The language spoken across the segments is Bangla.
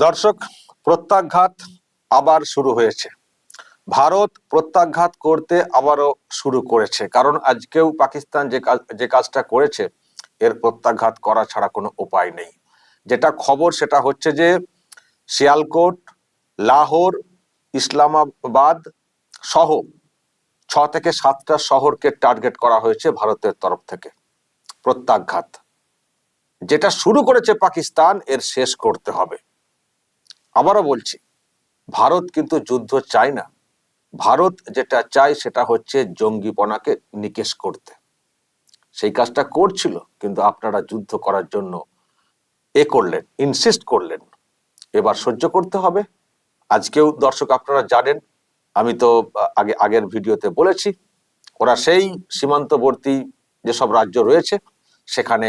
দর্শক, প্রত্যাঘাত আবার শুরু হয়েছে। ভারত প্রত্যাঘাত করতে আবারও শুরু করেছে। কারণ আজকেও পাকিস্তান যে কাজ, যে কাজটা করেছে, এর প্রত্যাঘাত করা ছাড়া কোনো উপায় নেই। যেটা খবর, সেটা হচ্ছে যে, শিয়ালকোট, লাহোর, ইসলামাবাদ সহ ছ থেকে সাতটা শহরকে টার্গেট করা হয়েছে ভারতের তরফ থেকে। প্রত্যাঘাত। যেটা শুরু করেছে পাকিস্তান, এর শেষ করতে হবে। আবারও বলছি, ভারত কিন্তু যুদ্ধ চায় না। ভারত যেটা চায় সেটা হচ্ছে জঙ্গিপনাকে নিকেশ করতে। সেই কাজটা করছিল, কিন্তু আপনারা যুদ্ধ করার জন্য এ করলেন ইনসিস্ট করলেন। এবার সহ্য করতে হবে। আজকেও দর্শক আপনারা জানেন, আমি তো আগে, আগের ভিডিওতে বলেছি, ওরা সেই সীমান্তবর্তী যেসব রাজ্য রয়েছে, সেখানে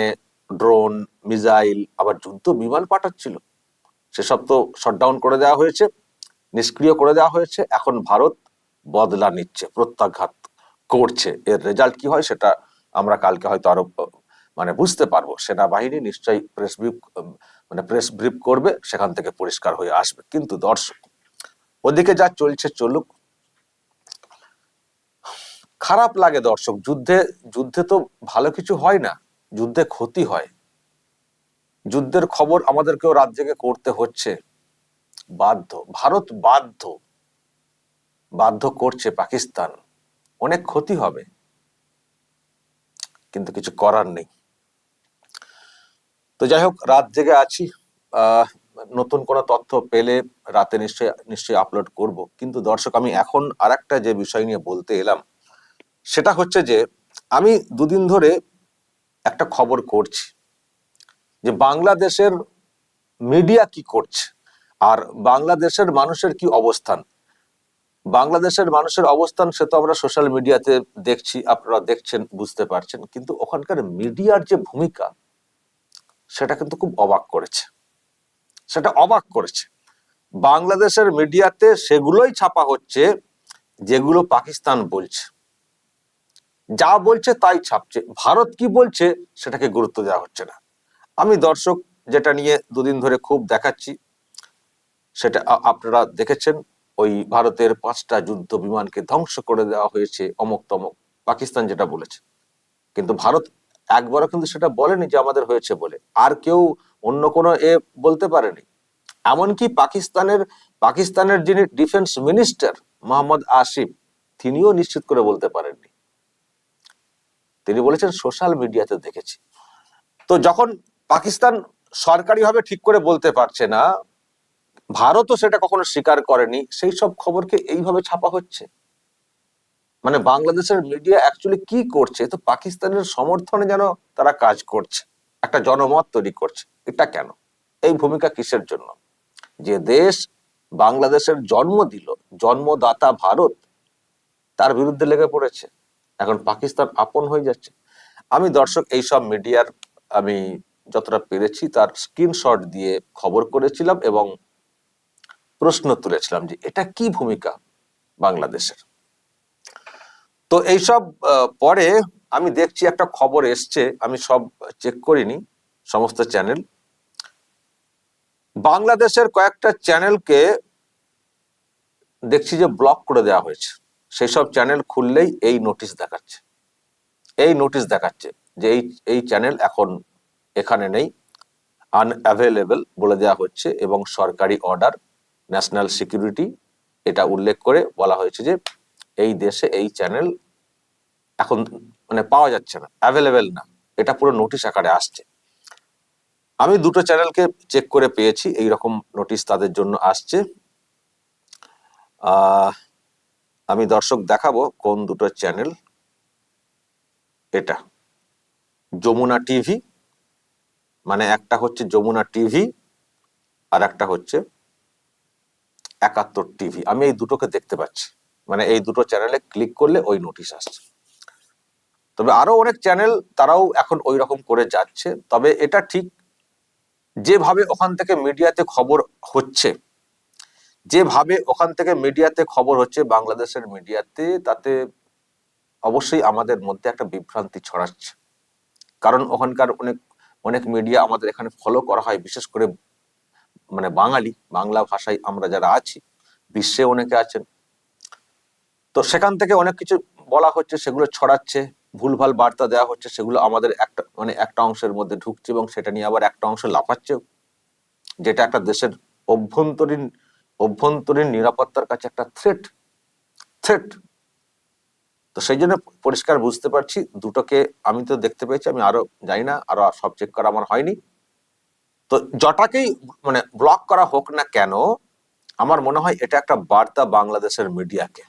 ড্রোন, মিসাইল, আবার যুদ্ধ বিমান পাঠাচ্ছিল। সেসব তো শটডাউন করে দেওয়া হয়েছে, নিষ্ক্রিয় করে দেওয়া হয়েছে। এখন ভারত বদলা নিচ্ছে, প্রত্যাঘাত করছে। এর রেজাল্ট কি হয় সেটা আমরা কালকে হয়তো আরও মানে বুঝতে পারব। সেনাবাহিনী নিশ্চয়ই প্রেস ব্রিফ মানে প্রেস ব্রিফ করবে, সেখান থেকে পরিষ্কার হয়ে আসবে। কিন্তু দর্শক, ওদিকে যা চলছে, চলুক। খারাপ লাগে দর্শক, যুদ্ধে যুদ্ধে তো ভালো কিছু হয় না, যুদ্ধে ক্ষতি হয়। যুদ্ধের খবর আমাদেরকেও রাত জেগে করতে হচ্ছে। বাধ্য, ভারত বাধ্য। বাধ্য করছে পাকিস্তান। অনেক ক্ষতি হবে। কিন্তু কিছু করার নেই। তো যাই হোক, রাত জেগে আছি। নতুন কোনো তথ্য পেলে রাতে নিশ্চয়ই নিশ্চয়ই আপলোড করব। কিন্তু দর্শক, আমি এখন আরেকটা যে বিষয় নিয়ে বলতে এলাম, সেটা হচ্ছে যে আমি দুদিন ধরে একটা খবর করছি। যে বাংলাদেশের মিডিয়া কি করছে? আর বাংলাদেশের মানুষের কি অবস্থান? বাংলাদেশের মানুষের অবস্থান সে তো আমরা সোশ্যাল মিডিয়াতে দেখছি, আপনারা দেখছেন, বুঝতে পারছেন। কিন্তু ওখানকার মিডিয়ার যে ভূমিকা, সেটা কিন্তু খুব অবাক করেছে। সেটা অবাক করেছে। বাংলাদেশের মিডিয়াতে সেগুলোই ছাপা হচ্ছে, যেগুলো পাকিস্তান বলছে। যা বলছে তাই ছাপছে। ভারত কি বলছে, সেটাকে গুরুত্ব দেওয়া হচ্ছে না। আমি দর্শক যেটা নিয়ে দুদিন ধরে খুব দেখাচ্ছি, সেটা আপনারা দেখেছেন, ওই ভারতের পাঁচটা যুদ্ধ বিমানকে ধ্বংস করে দেওয়া হয়েছে অমক তমক, পাকিস্তান যেটা বলেছে। কিন্তু ভারত একবারও কিন্তু সেটা বলেনি যে আমাদের হয়েছে বলে। আর কেউ অন্য কোনো এ বলতে পারেনি। এমনকি পাকিস্তানের পাকিস্তানের যিনি ডিফেন্স মিনিস্টার মোহাম্মদ আসিফ, তিনিও নিশ্চিত করে বলতে পারেননি। তিনি বলেছেন, সোশ্যাল মিডিয়াতে দেখেছি। তো যখন পাকিস্তান সরকারিভাবে ঠিক করে বলতে পারছে না। ভারতও সেটা কখনো স্বীকার করেনি। সেই সব খবরকে এইভাবে ছাপা হচ্ছে? মানে বাংলাদেশের মিডিয়া অ্যাকচুয়ালি কি করছে? তো পাকিস্তানের সমর্থনে যেন তারা কাজ করছে, একটা জনমত তৈরি করছে, এটা কেন? এই ভূমিকা কিসের জন্য? যে দেশ বাংলাদেশের জন্ম দিল, জন্মদাতা ভারত, তার বিরুদ্ধে লেগে পড়েছে। এখন পাকিস্তান আপন হয়ে যাচ্ছে। আমি দর্শক, এইসব মিডিয়ার আমি যতটা পেরেছি তার স্ক্রিনশট দিয়ে খবর করেছিলাম এবং প্রশ্ন তুলেছিলাম যে এটা কি ভূমিকা বাংলাদেশের? তো এইসব পরে আমি দেখছি একটা খবর এসছে, আমি সব চেক করিনি, সমস্ত চ্যানেল বাংলাদেশের কয়েকটা চ্যানেলকে দেখছি যে ব্লক করে দেওয়া হয়েছে। সেই সব চ্যানেল খুললেই এই নোটিশ দেখাচ্ছে। এই নোটিশ দেখাচ্ছে যে এই এই চ্যানেল এখন এখানে নেই। আনঅ্যাভেলেবল বলে দেওয়া হচ্ছে এবং সরকারি অর্ডার ন্যাশনাল সিকিউরিটি এটা উল্লেখ করে বলা হয়েছে যে এই দেশে এই চ্যানেল এখন মানে পাওয়া যাচ্ছে না অ্যাভেলেবেল না। এটা পুরো নোটিশ আকারে আসছে। আমি দুটো চ্যানেলকে চেক করে পেয়েছি, এই রকম নোটিশ তাদের জন্য আসছে। আমি দর্শক দেখাবো কোন দুটো চ্যানেল এটা। যমুনা টিভি মানে একটা হচ্ছে যমুনা টিভি আর একটা হচ্ছে একাত্তর টিভি। আমি এই দুটোকে দেখতে পাচ্ছি। মানে এই দুটো চ্যানেলে ক্লিক করলে ওই নোটিশ আসছে। তবে আরও অনেক চ্যানেল তারাও এখন ওই রকম করে যাচ্ছে। তবে এটা ঠিক যেভাবে ওখান থেকে মিডিয়াতে খবর হচ্ছে, যেভাবে ওখান থেকে মিডিয়াতে খবর হচ্ছে বাংলাদেশের মিডিয়াতে তাতে অবশ্যই আমাদের মধ্যে একটা বিভ্রান্তি ছড়াচ্ছে। কারণ ওখানকার অনেক অনেক মিডিয়া আমাদের এখানে ফলো করা হয়, বিশেষ করে মানে বাঙালি, বাংলা ভাষায় আমরা যারা আছি, বিশ্বে অনেকে আছেন। তো সেখান থেকে অনেক কিছু বলা হচ্ছে, সেগুলো ছড়াচ্ছে, ভুলভাল বার্তা দেওয়া হচ্ছে, সেগুলো আমাদের একটা মানে একটা অংশের মধ্যে ঢুকছে এবং সেটা নিয়ে আবার একটা অংশ লাফাচ্ছে। যেটা একটা দেশের অভ্যন্তরীণ অভ্যন্তরীণ নিরাপত্তার কাছে একটা থ্রেট থ্রেট তো সেই জন্য পরিষ্কার বুঝতে পারছি, দুটোকে আমি তো দেখতে পেয়েছি, আমি আরও জানি না, আরও সব চেক করা আমার হয়নি। তো জটাকেই মানে ব্লক করা হোক না কেন, আমার মনে হয় এটা একটা বার্তা বাংলাদেশের মিডিয়াকে।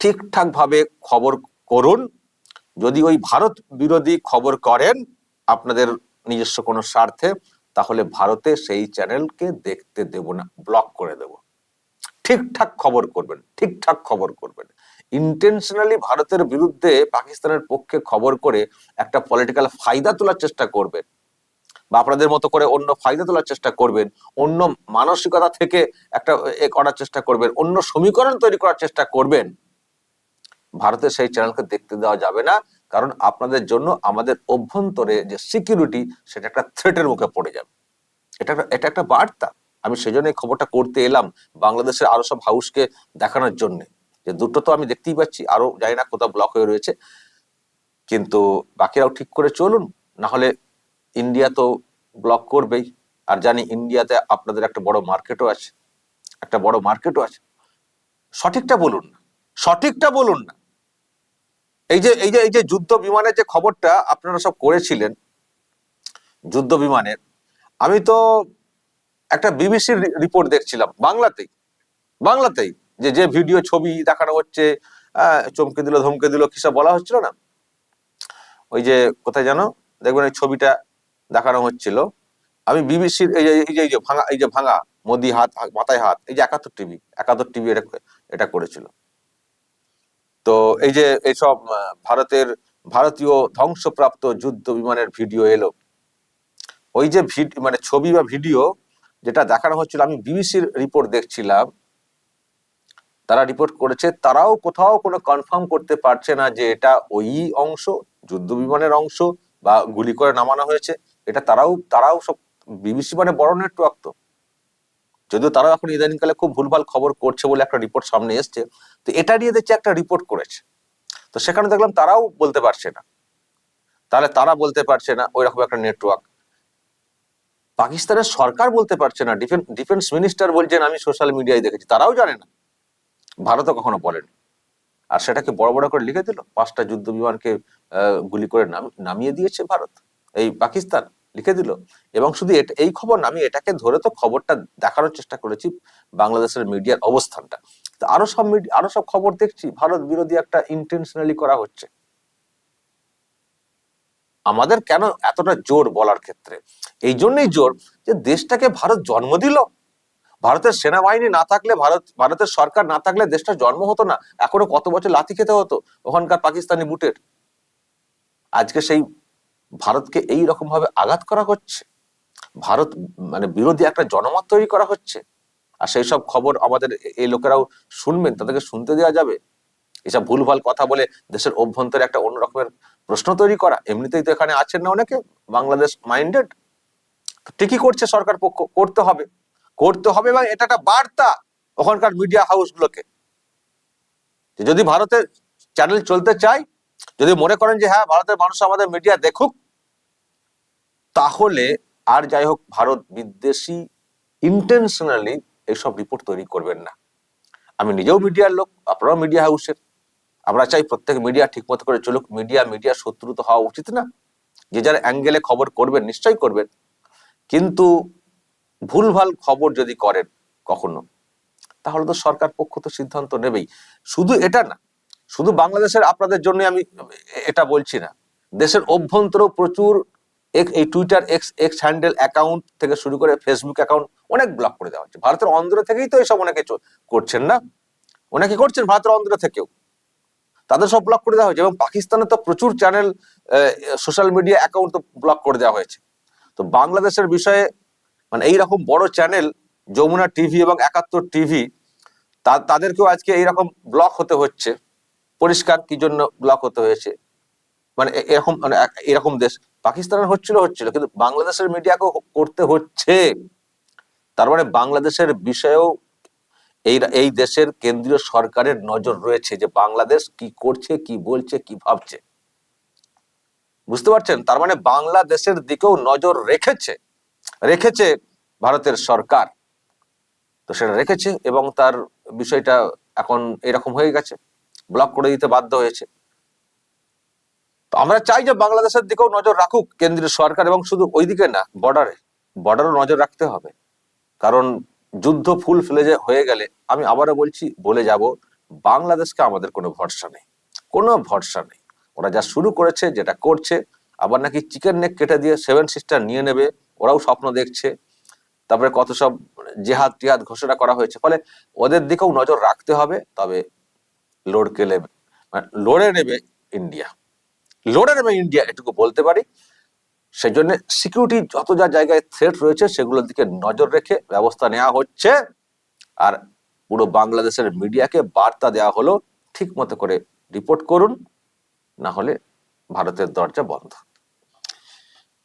ঠিকঠাক ভাবে খবর করুন, যদি ওই ভারত বিরোধী খবর করেন আপনাদের নিজস্ব কোনো স্বার্থে, তাহলে ভারতে সেই চ্যানেলকে দেখতে দেব না ব্লক করে দেব। ঠিকঠাক খবর করবেন, ঠিকঠাক খবর করবেন। ইন্টেনশনালি ভারতের বিরুদ্ধে পাকিস্তানের পক্ষে খবর করে একটা পলিটিক্যাল ফায়দা তোলার চেষ্টা করবেন বা আপনাদের মতো করে অন্য ফায়দা তোলার চেষ্টা করবেন, অন্য মানসিকতা থেকে একটা এ করার চেষ্টা করবেন, অন্য সমীকরণ তৈরি করার চেষ্টা করবেন ভারতের সেই চ্যানেলকে দেখতে দেওয়া যাবে না। কারণ আপনাদের জন্য আমাদের অভ্যন্তরে যে সিকিউরিটি সেটা একটা থ্রেটের মুখে পড়ে যাবে। এটা একটা- এটা একটা বার্তা। আমি সেজন্য এই খবরটা করতে এলাম বাংলাদেশের আরও সব হাউসকে দেখানোর জন্য। যে দুটো তো আমি দেখতেই পাচ্ছি, আরও জানি না কোথাও ব্লক হয়ে রয়েছে। কিন্তু বাকিরাও ঠিক করে চলুন, না হলে ইন্ডিয়া তো ব্লক করবেই। আর জানি ইন্ডিয়াতে আপনাদের একটা বড় মার্কেটও আছে, একটা বড় মার্কেটও আছে। সঠিকটা বলুন না, সঠিকটা বলুন না। এই যে এই যে এই যে যুদ্ধ বিমানের যে খবরটা আপনারা সব করেছিলেন, যুদ্ধ বিমানের, আমি তো একটা বিবিসির রিপোর্ট দেখছিলাম, বাংলাতেই বাংলাতেই। যে যে ভিডিও ছবি দেখানো হচ্ছে চমকে দিল, ধমকে দিল কিসব বলা হচ্ছিল না? ওই যে, কোথায় জানো দেখবেন এই ছবিটা দেখানো হচ্ছিল। আমি বিবিসির এই যে এই যে ভাঙা, এই যে ভাঙা, মোদি হাত মাথায় হাত, এই যে একাত্তর টিভি একাত্তর টিভি এটা এটা করেছিল। তো এই যে এইসব ভারতের ভারতীয় ধ্বংসপ্রাপ্ত যুদ্ধ বিমানের ভিডিও এলো। ওই যে মানে ছবি বা ভিডিও যেটা দেখানো হচ্ছিল, আমি বিবিসির রিপোর্ট দেখছিলাম। তারা রিপোর্ট করেছে, তারাও কোথাও কোনো কনফার্ম করতে পারছে না যে এটা ওই অংশ যুদ্ধ বিমানের অংশ বা গুলি করে নামানো হয়েছে। এটা তারাও তারাও সব বিবিসি মানে বড় নেটওয়ার্ক তো। যদিও তারাও এখন ইদানিংকালে খুব ভুলভাল খবর করছে বলে একটা রিপোর্ট সামনে এসছে। তো এটা নিয়ে দেখছি একটা রিপোর্ট করেছে। তো সেখানে দেখলাম তারাও বলতে পারছে না। তাহলে তারা বলতে পারছে না ওই রকম একটা নেটওয়ার্ক পাকিস্তানের সরকার বলতে পারছে না। ডিফেন্স ডিফেন্স মিনিস্টার বলছেন, আমি সোশ্যাল মিডিয়ায় দেখেছি। তারাও জানে না। ভারতও কখনো বলেনি। আর সেটাকে বড় বড় করে লিখে দিল, পাঁচটা যুদ্ধ বিমানকে গুলি করে নাম- নামিয়ে দিয়েছে ভারত। এই পাকিস্তান লিখে দিল। এবং শুধু এই খবর না, আমি এটাকে ধরে তো খবরটা দেখানোর চেষ্টা করেছি বাংলাদেশের মিডিয়ার অবস্থানটা। তো আরও সব মিডিয়া আরও সব খবর দেখছি, ভারত বিরোধী একটা ইন্টেনশনালি করা হচ্ছে। আমাদের কেন এতটা জোর বলার ক্ষেত্রে? এই জন্যই জোর যে দেশটাকে ভারত জন্ম দিল ভারতের সেনাবাহিনী না থাকলে, ভারত, ভারতের সরকার না থাকলে দেশটা জন্ম হতো না। এখনও কত বছর লাথি খেতে হতো ওখানকার পাকিস্তানি বুটের? আজকে সেই ভারতকে এই রকম ভাবে আঘাত করা হচ্ছে। ভারত মানে বিরোধী একটা জনমত তৈরি করা হচ্ছে। আর সেই সব খবর আমাদের এই লোকেরাও শুনবেন, তাদেরকে শুনতে দেওয়া যাবে। এসব ভুলভাল কথা বলে দেশের অভ্যন্তরে একটা অন্য রকমের প্রশ্ন তৈরি করা। এমনিতেই তো এখানে আছেন না অনেকে, বাংলাদেশ মাইন্ডেড। ঠিকই করছে সরকার পক্ষ, করতে হবে। করতে হবে এবং এটা একটা বার্তা ওখানকার মিডিয়া হাউস গুলোকে। যদি ভারতের চ্যানেল চলতে চায় যদি মনে করেন যে হ্যাঁ ভারতের মানুষ আমাদের মিডিয়া দেখুক, তাহলে আর যাই হোক ভারত বিদ্বেষী ইন্টেনশনালি এইসব রিপোর্ট তৈরি করবেন না। আমি নিজেও মিডিয়ার লোক, আপনারাও মিডিয়া হাউসের আমরা চাই প্রত্যেক মিডিয়া ঠিক মতো করে চলুক মিডিয়া মিডিয়া শত্রু তো হওয়া উচিত না। যে যার অ্যাঙ্গেলে খবর করবেন, নিশ্চয়ই করবেন। কিন্তু ভুলভাল খবর যদি করেন কখনো, তাহলে তো সরকার পক্ষ তো সিদ্ধান্ত নেবেই। শুধু এটা না, শুধু বাংলাদেশের আপনাদের জন্য আমি এটা বলছি না। দেশের অভ্যন্তরেও প্রচুর এই Twitter X X handle account থেকে শুরু করে ফেসবুক অ্যাকাউন্ট অনেক ব্লক করে দেওয়া হচ্ছে। ভারতের অন্ধ্র থেকেই তো এসব অনেকে করছেন না? অনেকে করছেন ভারতের অন্ধ্র থেকেও। তাদের সব ব্লক করে দেওয়া হয়েছে এবং পাকিস্তানে তো প্রচুর চ্যানেল সোশ্যাল মিডিয়া অ্যাকাউন্ট তো ব্লক করে দেওয়া হয়েছে। তো বাংলাদেশের বিষয়ে মানে এইরকম বড় চ্যানেল যমুনা টিভি এবং একাত্তর টিভি তাদেরকেও আজকে এইরকম ব্লক হতে হচ্ছে। পরিষ্কার কি জন্য ব্লক হতে হয়েছে? মানে এরকম মানে এরকম দেশ। পাকিস্তানের হচ্ছিল হচ্ছিল, কিন্তু বাংলাদেশের মিডিয়াকেও করতে হচ্ছে। তার মানে বাংলাদেশের বিষয়েও এই এই দেশের কেন্দ্রীয় সরকারের নজর রয়েছে যে বাংলাদেশ কি করছে, কি বলছে, কি ভাবছে। বুঝতে পারছেন? তার মানে বাংলাদেশের দিকেও নজর রেখেছে। রেখেছে ভারতের সরকার। তো সেটা রেখেছে এবং তার বিষয়টা এখন এরকম হয়ে গেছে ব্লক করে দিতে বাধ্য হয়েছে। তো আমরা চাই যে বাংলাদেশের দিকেও নজর রাখুক কেন্দ্রীয় সরকার এবং শুধু ওইদিকে না বর্ডারে বর্ডারও নজর রাখতে হবে। কারণ যুদ্ধ ফুল ফেলে যে হয়ে গেলে, আমি আবারও বলছি, বলে যাব, বাংলাদেশকে আমাদের কোনো ভরসা নেই। কোনো ভরসা নেই। ওরা যা শুরু করেছে, যেটা করছে, আবার নাকি চিকেন নেক কেটে দিয়ে সেভেন সিস্টার নিয়ে নেবে। ওরাও স্বপ্ন দেখছে। তারপরে কত সব জেহাদ টিহাদ ঘোষণা করা হয়েছে। ফলে ওদের দিকেও নজর রাখতে হবে, তবে লড়কে নেবে মানে লড়ে নেবে ইন্ডিয়া। লড়ে নেবে ইন্ডিয়া, এটুকু বলতে পারি। সেই জন্য সিকিউরিটি যত যা জায়গায় থ্রেট রয়েছে, সেগুলোর দিকে নজর রেখে ব্যবস্থা নেওয়া হচ্ছে। আর পুরো বাংলাদেশের মিডিয়াকে বার্তা দেওয়া হলো, ঠিক মতো করে রিপোর্ট করুন, না হলে ভারতের দরজা বন্ধ।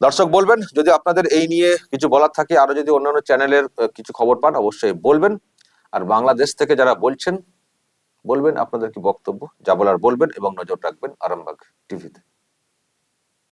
দর্শক বলবেন, যদি আপনাদের এই নিয়ে কিছু বলার থাকে, আরও যদি অন্যান্য চ্যানেলের কিছু খবর পান, অবশ্যই বলবেন। আর বাংলাদেশ থেকে যারা বলছেন, বলবেন আপনাদের কি বক্তব্য, যা বলার বলবেন এবং নজর রাখবেন আরামবাগ টিভিতে।